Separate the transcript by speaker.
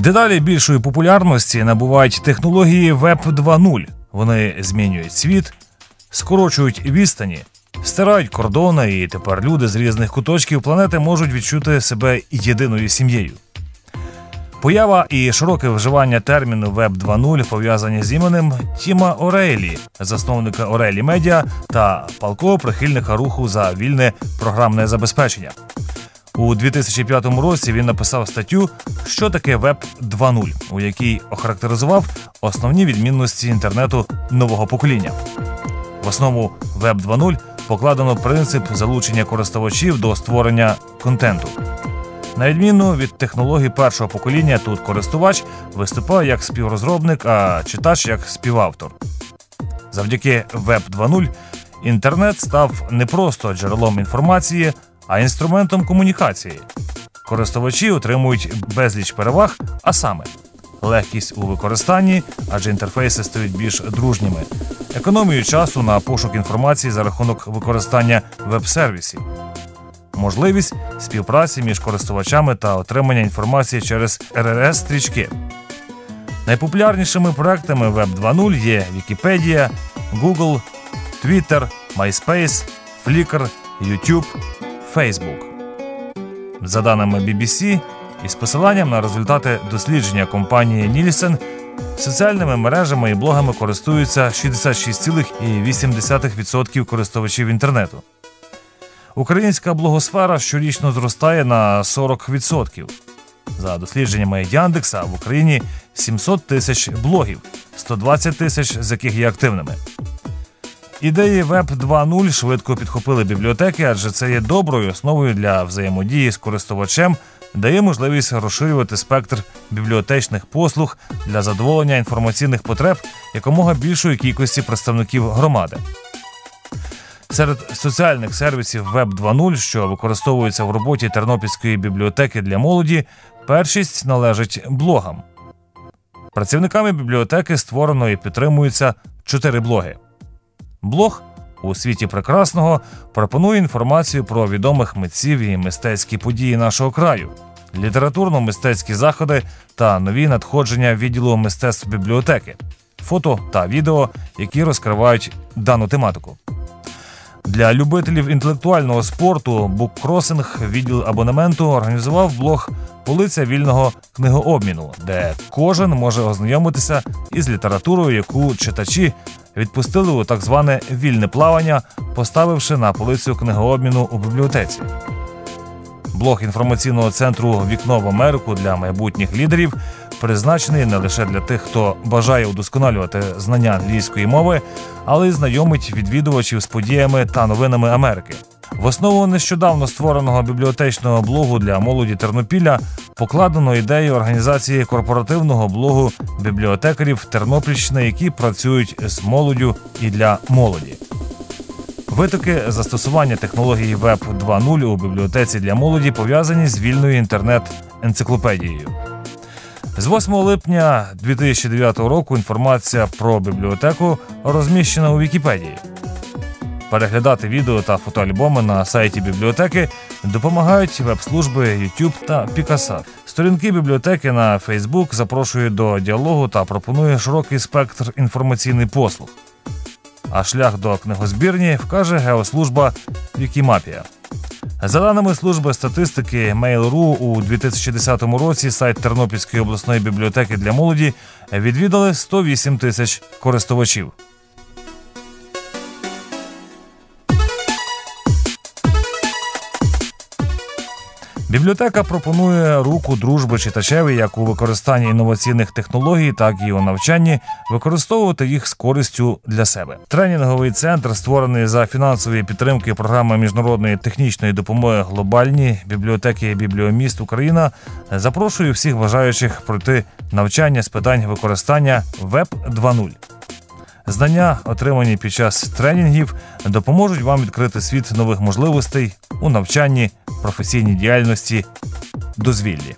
Speaker 1: Дедалі більшої популярності набувають технології Web 2.0. Вони змінюють світ, скорочують відстані, стирають кордони, і тепер люди з різних куточків планети можуть відчути себе єдиною сім'єю. Поява і широке вживання терміну Web 2.0 пов'язані з іменем Тіма Орелі, засновника Орелі Медіа та палкого прихильника руху за вільне програмне забезпечення. У 2005 році він написав статтю Що таке Web 2.0, у якій охарактеризував основні відмінності інтернету нового покоління. В основу Web 2.0 покладено принцип залучення користувачів до створення контенту. На відміну від технологій першого покоління, тут користувач виступає як співрозробник, а читач як співавтор. Завдяки Web 2.0 інтернет став не просто джерелом інформації, а інструментом комунікації. Користувачі отримують безліч переваг, а саме легкість у використанні, адже інтерфейси стають більш дружніми, економію часу на пошук інформації за рахунок використання веб-сервісів, можливість співпраці між користувачами та отримання інформації через rrs стрічки Найпопулярнішими проектами Web 2.0 є Wikipedia, Google, Twitter, MySpace, Flickr, YouTube, Facebook. За даними BBC, із посиланням на результати дослідження компанії Nielsen, соціальними мережами і блогами користуються 66,8% користувачів інтернету. Українська блогосфера щорічно зростає на 40%. За дослідженнями Яндекса в Україні 700 тисяч блогів, 120 тисяч з яких є активними. Ідеї Web 2.0 швидко підхопили бібліотеки, адже це є доброю основою для взаємодії з користувачем, дає можливість розширювати спектр бібліотечних послуг для задоволення інформаційних потреб якомога більшої кількості представників громади. Серед соціальних сервісів Web 2.0, що використовуються в роботі Тернопільської бібліотеки для молоді, першість належить блогам. Працівниками бібліотеки створено і підтримуються чотири блоги. Блог у світі прекрасного пропонує інформацію про відомих митців і мистецькі події нашого краю, літературно-мистецькі заходи та нові надходження відділу мистецтв бібліотеки, фото та відео, які розкривають дану тематику. Для любителів інтелектуального спорту буккросинг відділ абонементу організував блог Полиця вільного книгообміну, де кожен може ознайомитися із літературою, яку читачі відпустили у так зване вільне плавання, поставивши на полицю книгообміну у бібліотеці. Блог інформаційного центру Вікно в Америку для майбутніх лідерів призначений не лише для тих, хто бажає удосконалювати знання англійської мови, але й знайомить відвідувачів з подіями та новинами Америки. В основу нещодавно створеного бібліотечного блогу для молоді Тернопіля покладено ідею організації корпоративного блогу бібліотекарів Тернопільщини, які працюють з молоддю і для молоді. Витоки застосування технології Web 2.0 у бібліотеці для молоді пов'язані з вільною інтернет-енциклопедією. З 8 липня 2009 року інформація про бібліотеку розміщена у Вікіпедії. Переглядати відео та фотоальбоми на сайті бібліотеки допомагають веб-служби YouTube та Picasa. Сторінки бібліотеки на Facebook запрошують до діалогу та пропонує широкий спектр інформаційних послуг. А шлях до книгозбірні вкаже геослужба Вікімапія. За даними служби статистики Mail.ru, у 2010 році сайт Тернопільської обласної бібліотеки для молоді відвідали 108 тисяч користувачів. Бібліотека пропонує руку дружби читачеві як у використанні інноваційних технологій, так і у навчанні використовувати їх з користю для себе. Тренінговий центр, створений за фінансової підтримки програми міжнародної технічної допомоги глобальні бібліотеки Бібліоміст Україна, запрошує всіх бажаючих пройти навчання з питань використання Web 2.0. Знання, отримані під час тренінгів, допоможуть вам відкрити світ нових можливостей у навчанні, професійній діяльності, дозвіллі.